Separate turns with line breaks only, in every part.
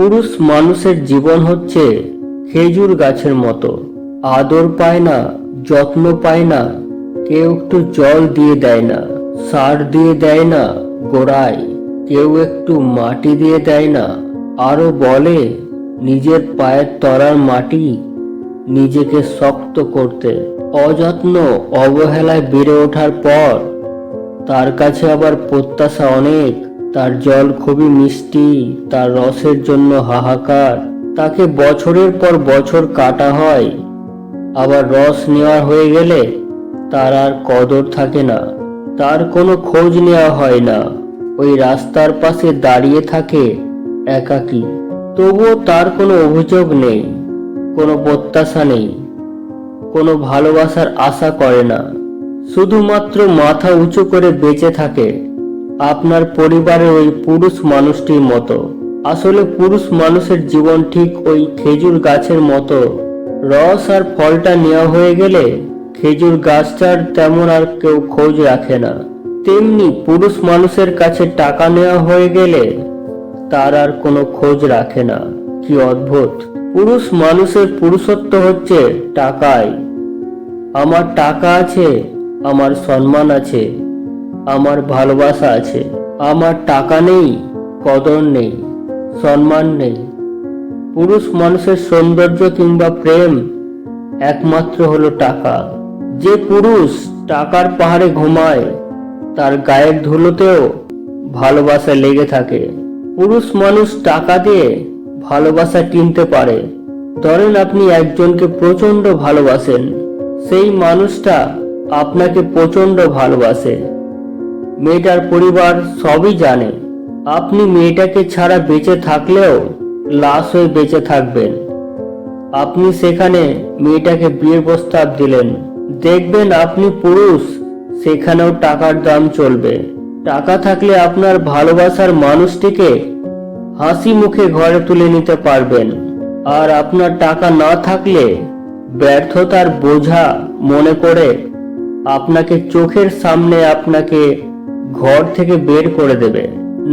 পুরুষ মানুষের জীবন হচ্ছে খেজুর গাছের মতো। আদর পায় না, যত্ন পায় না, কেউ একটু জল দিয়ে দেয় না, সার দিয়ে দেয় না গোড়ায়, কেউ একটু মাটি দিয়ে দেয় না। আরও বলে, নিজের পায়ের তরার মাটি নিজেকে শক্ত করতে। অযত্ন অবহেলায় বেড়ে ওঠার পর তার কাছে আবার প্রত্যাশা অনেক। তার জল খুবই মিষ্টি, তার রসের জন্য হাহাকার। তাকে বছরের পর বছর কাটা হয়। আবার রস নেওয়া হয়ে গেলে তার আর কদর থাকে না। তার কোনো খোঁজ নেওয়া হয় না। ওই রাস্তার পাশে দাঁড়িয়ে থাকে একাকী। তবুও তার কোনো অভিযোগ নেই, কোনো প্রত্যাশা নেই, কোনো ভালোবাসার আশা করে না। শুধুমাত্র মাথা উঁচু করে বেঁচে থাকে। আপনার পরিবারের ওই পুরুষ মানুষটির মতো। আসলে পুরুষ মানুষের জীবন ঠিক ওই খেজুর গাছের মতো। রস আর ফলটা নেওয়া হয়ে গেলে খেজুর গাছটার তেমন আর কেউ খোঁজ রাখে না। তেমনি পুরুষ মানুষের কাছে টাকা নেওয়া হয়ে গেলে তার আর কোনো খোঁজ রাখে না। কি অদ্ভুত। পুরুষ মানুষের পুরুষত্ব হচ্ছে টাকায় আমার টাকা আছে, আমার সম্মান আছে। আমার ভালোবাসা আছে। আমার টাকা নেই, কদর নেই, সম্মান নেই। পুরুষ মানুষের সৌন্দর্য কিংবা প্রেম একমাত্র হলো টাকা। যে পুরুষ টাকার পাহাড়ে ঘুমায়, তার গায়ের ধুলোতেও ভালোবাসা লেগে থাকে। পুরুষ মানুষ টাকা দিয়ে ভালোবাসা কিনতে পারে। ধরেন আপনি একজনকে প্রচণ্ড ভালোবাসেন। সেই মানুষটা আপনাকে প্রচণ্ড ভালোবাসে। মেয়েটার পরিবার সবই জানে। আপনি মেয়েটাকে ছাড়া বেঁচে থাকলেও লাশ হয়ে বেঁচে থাকবেন। আপনি সেখানে মেয়েটাকে বিয়ের প্রস্তাব দিলেন। দেখবেন আপনি পুরুষ, সেখানেও টাকার দাম চলবে। টাকা থাকলে আপনার ভালোবাসার মানুষটিকে হাসি মুখে ঘরে তুলে নিতে পারবেন। আর আপনার টাকা না থাকলে ব্যর্থতার বোঝা মনে করে আপনাকে চোখের সামনে আপনাকে ঘর থেকে বের করে দেবে।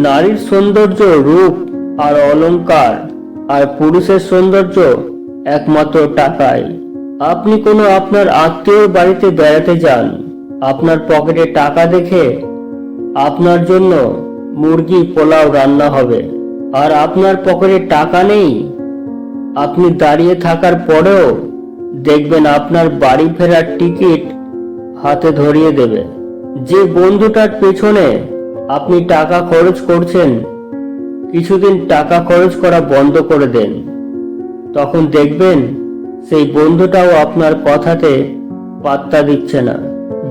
নারীর সৌন্দর্য রূপ আর অলংকার, আর পুরুষের সৌন্দর্য একমাত্র টাকায় আপনি কোনো আপনার আত্মীয় বাড়িতে বেড়াতে যান। আপনার পকেটে টাকা দেখে আপনার জন্য মুরগি, পোলাও রান্না হবে। আর আপনার পকেটে টাকা নেই, আপনি দাঁড়িয়ে থাকার পরেও দেখবেন আপনার বাড়ি ফেরার টিকিট হাতে ধরিয়ে দেবে। যে বন্ধুটার পেছনে আপনি টাকা খরচ করছেন, কিছুদিন টাকা খরচ করা বন্ধ করে দেন। তখন দেখবেন সেই বন্ধুটাও আপনার কথাতে পাত্তা দিচ্ছে না।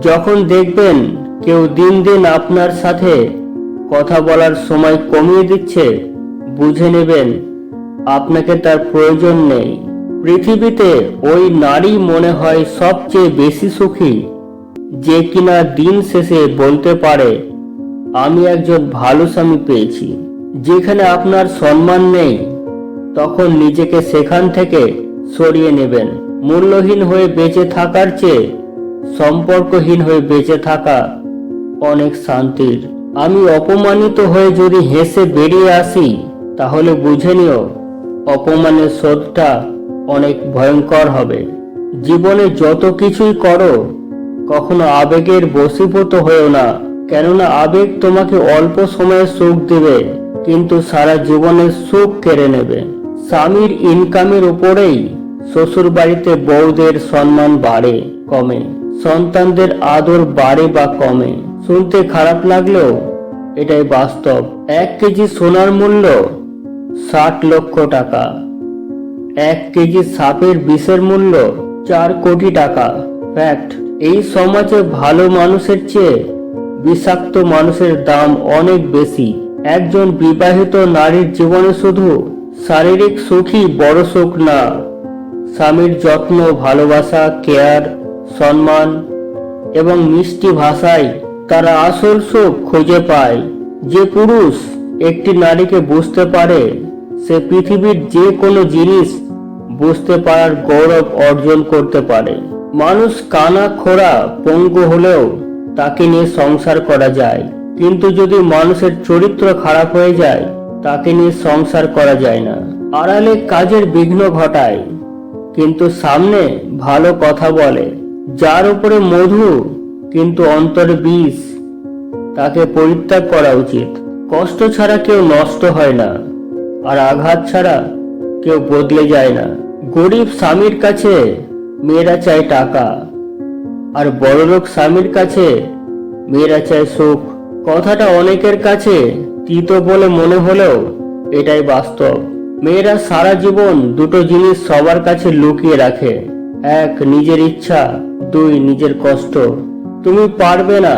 যখন দেখবেন কেউ দিন দিন আপনার সাথে কথা বলার সময় কমিয়ে দিচ্ছে, বুঝে নেবেন আপনাকে তার প্রয়োজন নেই। পৃথিবীতে ওই নারী মনে হয় সবচেয়ে বেশি সুখী। যে কিনা দিন শেষে বলতে পারে, আমি একজন ভালো স্বামী পেয়েছি। যেখানে আপনার সম্মান নেই, তখন নিজেকে সেখান থেকে সরিয়ে নেবেন। মূল্যহীন হয়ে বেঁচে থাকার চেয়ে সম্পর্কহীন হয়ে বেঁচে থাকা অনেক শান্তির। আমি অপমানিত হয়ে যদি হেসে বেরিয়ে আসি, তাহলে বুঝে নিও, অপমানের শোধটা অনেক ভয়ঙ্কর হবে। জীবনে যত কিছুই করো কখনো আবেগের বশীভূত হয়েও না। কেননা আবেগ তোমাকে অল্প সময়ে সুখ দেবে, কিন্তু সারা জীবনের সুখ কেড়ে নেবে। স্বামীর ইনকামের উপরেই শ্বশুর বাড়িতে বউদের সম্মান বাড়ে, কমে। সন্তানদের আদর বাড়ে বা কমে। শুনতে খারাপ লাগলেও এটাই বাস্তব। এক কেজি সোনার মূল্য ষাট লক্ষ টাকা। এক কেজি সাপের বিষের মূল্য চার কোটি টাকা। ফ্যাক্ট। এই সমাজে ভালো মানুষের চেয়ে বিষাক্ত মানুষের দাম অনেক বেশি। একজন বিবাহিত নারীর জীবনে শুধু শারীরিক সুখই বড় সুখ না, স্বামীর যত্ন, ভালোবাসা, কেয়ার, সম্মান এবং মিষ্টি ভাষায় তারা আসল সুখ খুঁজে পায়। যে পুরুষ একটি নারীকে বুঝতে পারে, সে পৃথিবীর যে কোনো জিনিস বুঝতে পারার গৌরব অর্জন করতে পারে। মানুষ কানা খোড়া পঙ্গু হলেও তাকে নিয়ে সংসার করা যায়। কিন্তু যদি মানুষের চরিত্র খারাপ হয়ে যায়, তাকে নিয়ে সংসার করা যায় না। আড়ালে কাজের বিঘ্ন ঘটায়, কিন্তু সামনে ভালো কথা বলে। যার উপরে মধু, কিন্তু অন্তরে বিষ, তাকে পরিত্যাগ করা উচিত। কষ্ট ছাড়া কেউ নষ্ট হয় না, আর আঘাত ছাড়া কেউ বদলে যায় না। গরিব স্বামীর কাছে মেয়েরা চায় টাকা। আর বড়লোক স্বামীর কাছে মেয়েরা চায় সুখ। কথাটা অনেকের কাছে তিত বলে মনে হলেও এটাই বাস্তব। মেয়েরা সারা জীবন দুটো জিনিস সবার কাছে লুকিয়ে রাখে। এক, নিজের ইচ্ছা, দুই, নিজের কষ্ট। তুমি পারবে না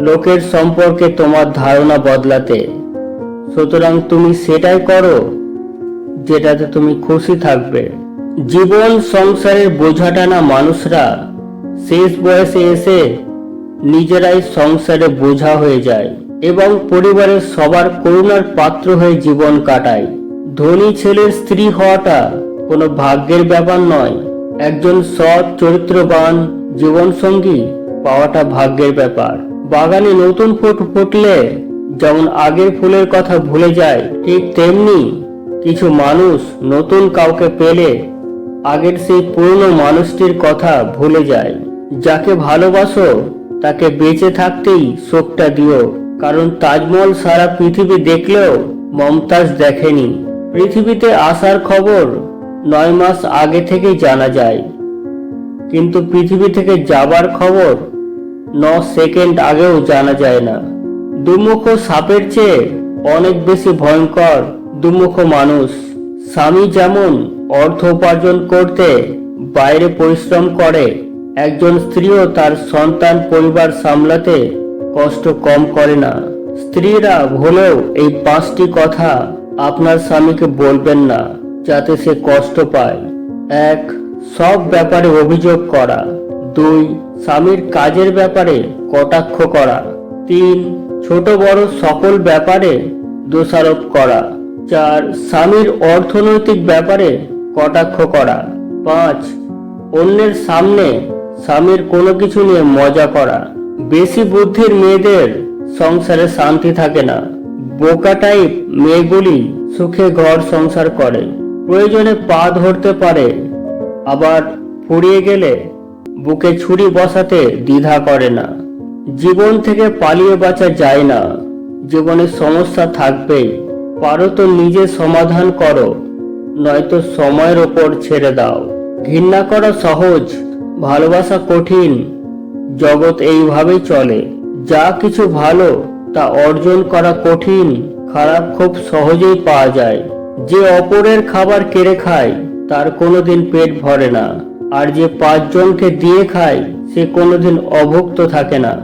লোকের সম্পর্কে তোমার ধারণা বদলাতে। সুতরাং তুমি সেটাই করো যেটাতে তুমি খুশি থাকবে। জীবন সংসারের বোঝা টানা মানুষরা, শেষ বয়সে এসে নিজেরাই সংসারে বোঝা হয়ে যায় এবং পরিবারের সবার করুণার পাত্র হয়ে জীবন কাটায়। ধনী ছেলের স্ত্রী হওয়াটা কোনো ভাগ্যের ব্যাপার নয়, একজন সৎ, চরিত্রবান, জীবনসঙ্গী পাওয়াটা ভাগ্যের ব্যাপার। বাগানে নতুন ফুল ফুটলে যেমন আগের ফুলের কথা ভুলে যায়, ঠিক তেমনি কিছু মানুষ নতুন কাউকে পেলে আগের সেই পুরনো মানুষটির কথা ভুলে যায়। যাকে ভালোবাসো, তাকে বেঁচে থাকতেই শোকটা দিও। কারণ তাজমহল সারা পৃথিবী দেখলেও মমতাজ দেখেনি। পৃথিবীতে আসার খবর নয় মাস আগে থেকেই জানা যায়। কিন্তু পৃথিবী থেকে যাবার খবর ন সেকেন্ড আগেও জানা যায় না। দুমুখ সাপের চেয়ে অনেক বেশি ভয়ঙ্কর দুমুখ মানুষ। স্বামী যেমন অর্থ উপার্জন করতে বাইরে পরিশ্রম করে, একজন স্ত্রীও তার সন্তান পরিবার সামলাতে কষ্ট কম করে না। স্ত্রীরা হলেও এই পাঁচটি কথা আপনার স্বামীকে বলবেন না, যাতে সে কষ্ট পায়। এক, সব ব্যাপারে অভিযোগ করা। দুই, স্বামীর কাজের ব্যাপারে কটাক্ষ করা। তিন, ছোট বড় সকল ব্যাপারে দোষারোপ করা। চার, স্বামীর অর্থনৈতিক ব্যাপারে কটাক্ষ করা পাঁচ, অন্যের সামনে স্বামীর কোনো কিছু নিয়ে মজা করা বেশি বুদ্ধির মেয়েদের সংসারে শান্তি থাকে না। বোকা টাইপ মেয়েগুলি সুখে ঘর সংসার করে। প্রয়োজনে পা ধরতে পারে, আবার ফুরিয়ে গেলে বুকে ছুরি বসাতে দ্বিধা করে না। জীবন থেকে পালিয়ে বাঁচা যায় না। জীবনে সমস্যা থাকবেই। পারো তো নিজে সমাধান করো। নয়তো সময়ের ওপর ছেড়ে দাও। ঘৃণা করা সহজ, ভালোবাসা কঠিন। জগৎ এইভাবেই চলে। যা কিছু ভালো, তা অর্জন করা কঠিন। খারাপ খুব সহজেই পাওয়া যায়। যে অপরের খাবার কেড়ে খায়, তার কোনোদিন পেট ভরে না। আর যে পাঁচজনকে দিয়ে খায়, সে কোনোদিন অভুক্ত থাকে না।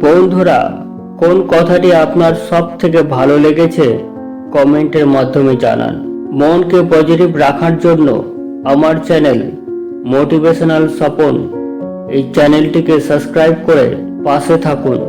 বন্ধুরা, কোন কথাটি আপনার সব থেকে ভালো লেগেছে? কমেন্টের মাধ্যমে জানান। মনকে পজিটিভ রাখার জন্য আমার চ্যানেল মোটিভেশনাল স্বপন এই চ্যানেলটিকে সাবস্ক্রাইব করে পাশে থাকুন।